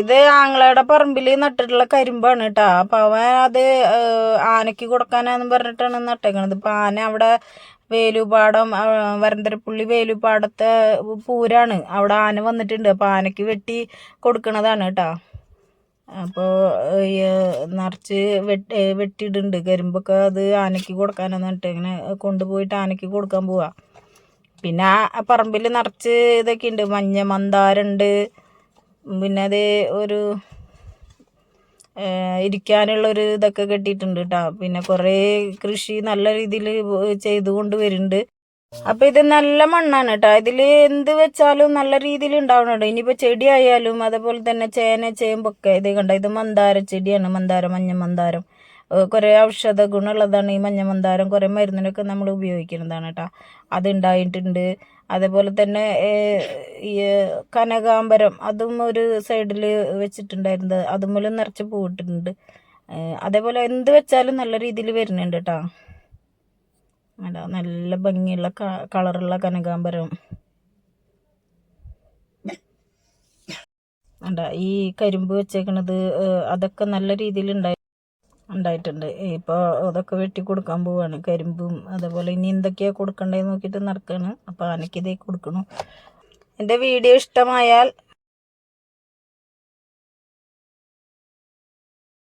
ഇത് ആങ്ങളയുടെ പറമ്പിൽ നട്ടിട്ടുള്ള കരിമ്പാണ് കേട്ടോ അപ്പം അവൻ അത് ആനയ്ക്ക് കൊടുക്കാനാന്ന് പറഞ്ഞിട്ടാണ് നട്ടേക്കണത്. ഇപ്പം ആന അവിടെ വേലുപാടം വരന്തരപ്പുള്ളി വേലുപാടത്തെ പൂരാണ്. അവിടെ ആന വന്നിട്ടുണ്ട്. അപ്പം ആനയ്ക്ക് വെട്ടി കൊടുക്കണതാണ് കേട്ടോ അപ്പോൾ നിറച്ച് വെട്ടി വെട്ടിയിടുന്നുണ്ട്. കരിമ്പൊക്കെ അത് ആനയ്ക്ക് കൊടുക്കാനാന്ന് പറഞ്ഞിട്ട് കൊണ്ടുപോയിട്ട് ആനയ്ക്ക് കൊടുക്കാൻ പോവാ. പിന്നെ ആ പറമ്പിൽ നിറച്ച് ഇതൊക്കെ ഉണ്ട് മഞ്ഞ മന്ദാരമുണ്ട് പിന്നെ അത് ഒരു ഇരിക്കാനുള്ളൊരു ഇതൊക്കെ കെട്ടിയിട്ടുണ്ട് കേട്ടോ പിന്നെ കുറേ കൃഷി നല്ല രീതിയിൽ ചെയ്തുകൊണ്ട് വരുന്നുണ്ട്. അപ്പം ഇത് നല്ല മണ്ണാണ് കേട്ടോ ഇതിൽ എന്ത് വെച്ചാലും നല്ല രീതിയിൽ ഉണ്ടാവണുണ്ട് ഇനിയിപ്പോൾ ചെടി ആയാലും അതേപോലെ തന്നെ ചേന ചേമ്പൊക്കെ ഇത് കണ്ട? ഇത് മന്ദാര ചെടിയാണ് മന്ദാരം മഞ്ഞ മന്ദാരം. കുറേ ഔഷധ ഗുണമുള്ളതാണ് ഈ മഞ്ഞമന്താരം കുറേ മരുന്നിനൊക്കെ നമ്മൾ ഉപയോഗിക്കുന്നതാണ് കേട്ടോ അതുണ്ടായിട്ടുണ്ട്. അതേപോലെ തന്നെ ഈ കനകാംബരം അതും ഒരു സൈഡിൽ വെച്ചിട്ടുണ്ടായിരുന്നത്. അതുമൂലം നിറച്ച് പൂവിട്ടിട്ടുണ്ട്. ഏഹ്, അതേപോലെ എന്ത് വെച്ചാലും നല്ല രീതിയിൽ വരുന്നുണ്ട് കേട്ടോ അല്ല നല്ല ഭംഗിയുള്ള കളറുള്ള കനകാംബരം. അണ്ട ഈ കരിമ്പ് വെച്ചേക്കണത് അതൊക്കെ നല്ല രീതിയിൽ ഉണ്ടായി ഉണ്ടായിട്ടുണ്ട്. ഇപ്പോൾ അതൊക്കെ വെട്ടി കൊടുക്കാൻ പോവാണ്. കരിമ്പും അതേപോലെ ഇനി എന്തൊക്കെയാണ് കൊടുക്കേണ്ടതെന്ന് നോക്കിയിട്ട് നടക്കുകയാണ് അപ്പോൾ ആനയ്ക്ക് ഇതേ കൊടുക്കണം. എന്റെ വീഡിയോ ഇഷ്ടമായാൽ